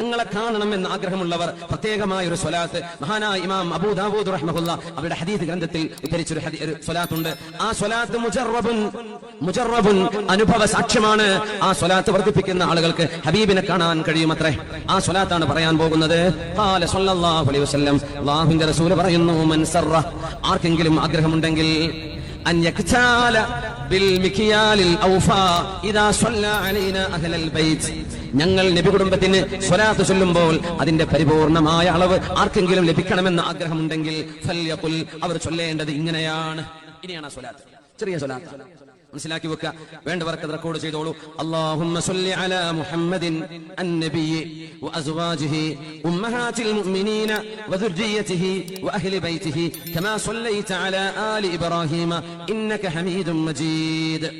നിങ്ങളെ കാണണം എന്ന് ആഗ്രഹമുള്ളവർ പ്രത്യേകമായ ഒരു സ്വലാത്ത്. മഹാനായ ഇമാം അബൂദാവൂദ് റഹ്മഹുല്ല അവരുടെ ഹദീദ് ഗ്രന്ഥത്തിൽ ഉദ്ധരിച്ചൊരു ഒരു സ്വലാത്തുണ്ട്. ആ സ്വലാത്ത് മുജറബുൻ മുജറബുൻ അനുഭവ സാക്ഷ്യമാണ്. ആ സ്വലാത്ത് വർദ്ധിപ്പിക്കുന്ന ആളുകൾക്ക് ഹബീബിനെ കാണാൻ കഴിയുമത്രേ. ആ സ്വലാത്താണ് പറയാൻ പോകുന്നത്. പറയുന്നു ആർക്കെങ്കിലും ആഗ്രഹമുണ്ടെങ്കിൽ ഞങ്ങൾ നബി കുടുംബത്തിന് സ്വലാത്ത് ചൊല്ലുമ്പോൾ അതിന്റെ പരിപൂർണമായ അളവ് ആർക്കെങ്കിലും ലഭിക്കണമെന്ന് ആഗ്രഹമുണ്ടെങ്കിൽ അവർ ചൊല്ലേണ്ടത് ഇങ്ങനെയാണ്. ഇനിയാണ് സ്വലാത്ത്. ചെറിയ സ്വലാത്ത മനസ്സിലാക്കി വെക്കുക. വേണ്ടവർക്ക് റെക്കോർഡ് ചെയ്തോളൂ. അല്ലാഹുമ്മ സല്ലി അലാ മുഹമ്മദിൻ അന്നബിയെ വ അസ്വാജിഹി ഉമ്മഹാതിൽ മുഅ്മിനീന വ ദുർജിയതിഹി വ അഹ്ലി ബൈതിഹി കമാ സല്ലൈത അലാ ആലി ഇബ്രാഹിമ ഇന്നക ഹമീദും മജീദ്.